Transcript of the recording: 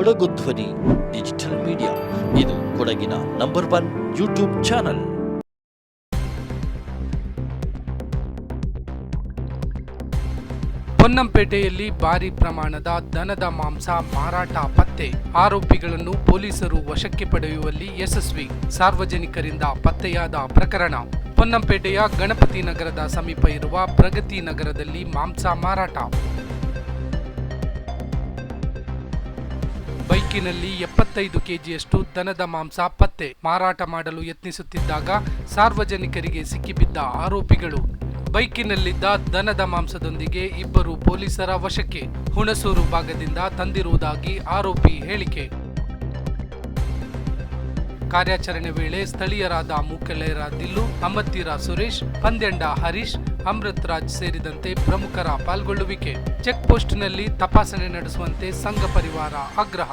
ಕೊಡಗು ಧ್ವನಿ, digital media. ಇದು ಕೊಡಗಿನ ನಂಬರ್ ಒನ್ ಯೂಟ್ಯೂಬ್ ಚಾನಲ್. ಪೊನ್ನಂಪೇಟೆಯಲ್ಲಿ ಭಾರಿ ಪ್ರಮಾಣದ ದನದ ಮಾಂಸ ಮಾರಾಟ ಪತ್ತೆ. ಆರೋಪಿಗಳನ್ನು ಪೊಲೀಸರು ವಶಕ್ಕೆ ಪಡೆಯುವಲ್ಲಿ ಯಶಸ್ವಿ. ಸಾರ್ವಜನಿಕರಿಂದ ಪತ್ತೆಯಾದ ಪ್ರಕರಣ. ಪೊನ್ನಂಪೇಟೆಯ ಗಣಪತಿ ನಗರದ ಸಮೀಪ ಇರುವ ಪ್ರಗತಿ ನಗರದಲ್ಲಿ ಮಾಂಸ ಮಾರಾಟ. ಬೈಕಿನಲ್ಲಿ ಎಪ್ಪತ್ತೈದು ಕೆಜಿಯಷ್ಟು ದನದ ಮಾಂಸ ಪತ್ತೆ. ಮಾರಾಟ ಮಾಡಲು ಯತ್ನಿಸುತ್ತಿದ್ದಾಗ ಸಾರ್ವಜನಿಕರಿಗೆ ಸಿಕ್ಕಿಬಿದ್ದ ಆರೋಪಿಗಳು. ಬೈಕಿನಲ್ಲಿದ್ದ ದನದ ಮಾಂಸದೊಂದಿಗೆ ಇಬ್ಬರು ಪೊಲೀಸರ ವಶಕ್ಕೆ. ಹುಣಸೂರು ಭಾಗದಿಂದ ತಂದಿರುವುದಾಗಿ ಆರೋಪಿ ಹೇಳಿಕೆ. ಕಾರ್ಯಾಚರಣೆ ವೇಳೆ ಸ್ಥಳೀಯರಾದ ಮೂಕೆಲೆಯರ ದಿಲ್ಲು ಅಮ್ಮತ್ತಿರ ಸುರೇಶ್, ಪಂದ್ಯಂಡ ಹರೀಶ್ ಅಮೃತ್ ರಾಜ್ ಸೇರಿದಂತೆ ಪ್ರಮುಖರ ಪಾಲ್ಗೊಳ್ಳುವಿಕೆ. ಚೆಕ್ ಪೋಸ್ಟ್ನಲ್ಲಿ ತಪಾಸಣೆ ನಡೆಸುವಂತೆ ಸಂಘ ಪರಿವಾರ ಆಗ್ರಹ.